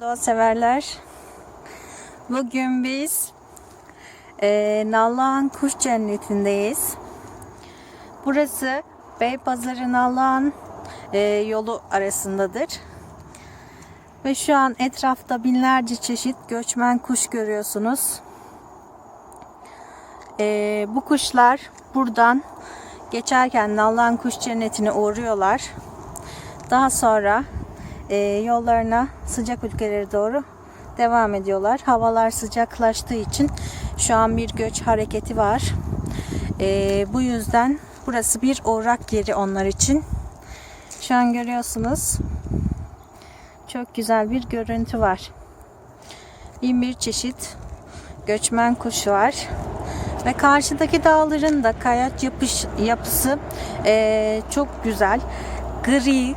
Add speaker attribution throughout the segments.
Speaker 1: Doğa severler. Bugün biz e, Nallıhan Kuş Cenneti'ndeyiz. Burası Beypazarı Nallıhan e, yolu arasındadır. Ve şu an etrafta binlerce çeşit göçmen kuş görüyorsunuz. E, bu kuşlar buradan geçerken Nallıhan Kuş Cenneti'ne uğruyorlar. Daha sonra e, yollarına sıcak ülkelere doğru devam ediyorlar. Havalar sıcaklaştığı için şu an bir göç hareketi var. E, bu yüzden burası bir uğrak yeri onlar için. Şu an görüyorsunuz. Çok güzel bir görüntü var. Bin bir çeşit göçmen kuş var. Ve karşıdaki dağların da kayaç yapış, yapısı e, çok güzel. Gri,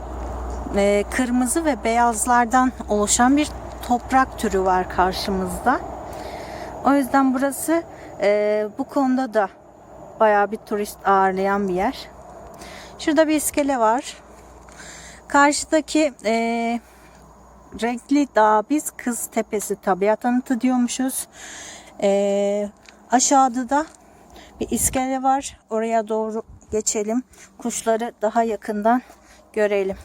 Speaker 1: e, kırmızı ve beyazlardan oluşan bir toprak türü var karşımızda. O yüzden burası e, bu konuda da bayağı bir turist ağırlayan bir yer. Şurada bir iskele var. Karşıdaki e, renkli dağ biz Kız Tepesi tabiat anıtı diyormuşuz. E, aşağıda da bir iskele var. Oraya doğru geçelim. Kuşları daha yakından görelim.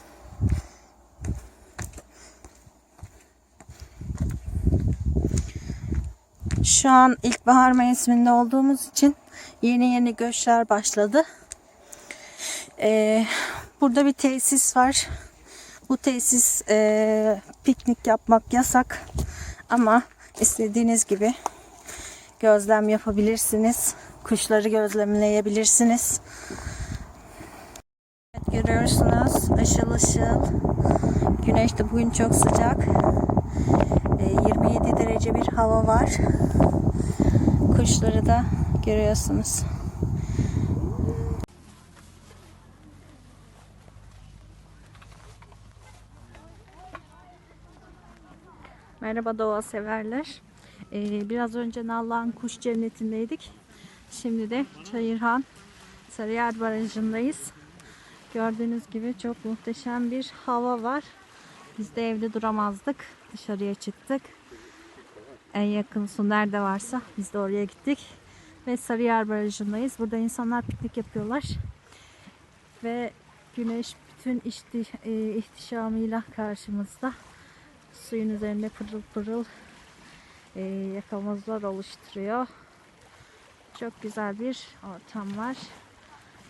Speaker 1: Şu an ilkbahar mevsiminde olduğumuz için yeni yeni göçler başladı. Ee, burada bir tesis var. Bu tesis e, piknik yapmak yasak ama istediğiniz gibi gözlem yapabilirsiniz. Kuşları gözlemleyebilirsiniz. Evet, görüyorsunuz ışıl ışıl. Güneş de bugün çok sıcak. E, 27 derece bir hava var. Kuşları da görüyorsunuz. Merhaba doğa severler. Ee, biraz önce Nallıhan Kuş Cenneti'ndeydik. Şimdi de Çayırhan Sarıyer Barajı'ndayız. Gördüğünüz gibi çok muhteşem bir hava var. Biz de evde duramazdık. Dışarıya çıktık. En yakın nerede varsa biz de oraya gittik. Ve Sarıyer Barajı'ndayız. Burada insanlar piknik yapıyorlar. Ve güneş bütün ihti, e, ihtişamıyla karşımızda. Suyun üzerinde pırıl pırıl e, yakamozlar oluşturuyor. Çok güzel bir ortam var.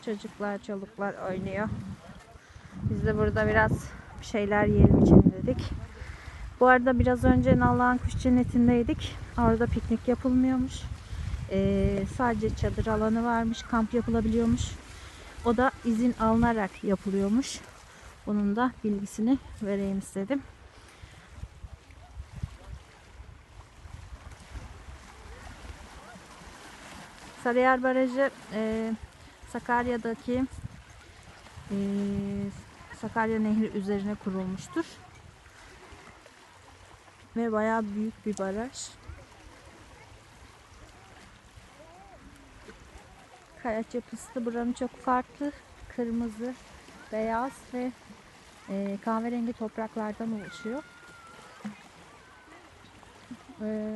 Speaker 1: Çocuklar, çoluklar oynuyor. Biz de burada biraz bir şeyler yiyelim için dedik. Bu arada biraz önce Nallıhan Kuş Cenneti'ndeydik. Orada piknik yapılmıyormuş. Ee, sadece çadır alanı varmış. Kamp yapılabiliyormuş. O da izin alınarak yapılıyormuş. Bunun da bilgisini vereyim istedim. Sarıyer Barajı e, Sakarya'daki e, Sakarya Nehri üzerine kurulmuştur. Ve bayağı büyük bir baraj. Kayaç yapısı da buranın çok farklı. Kırmızı, beyaz ve e, kahverengi topraklardan oluşuyor. E,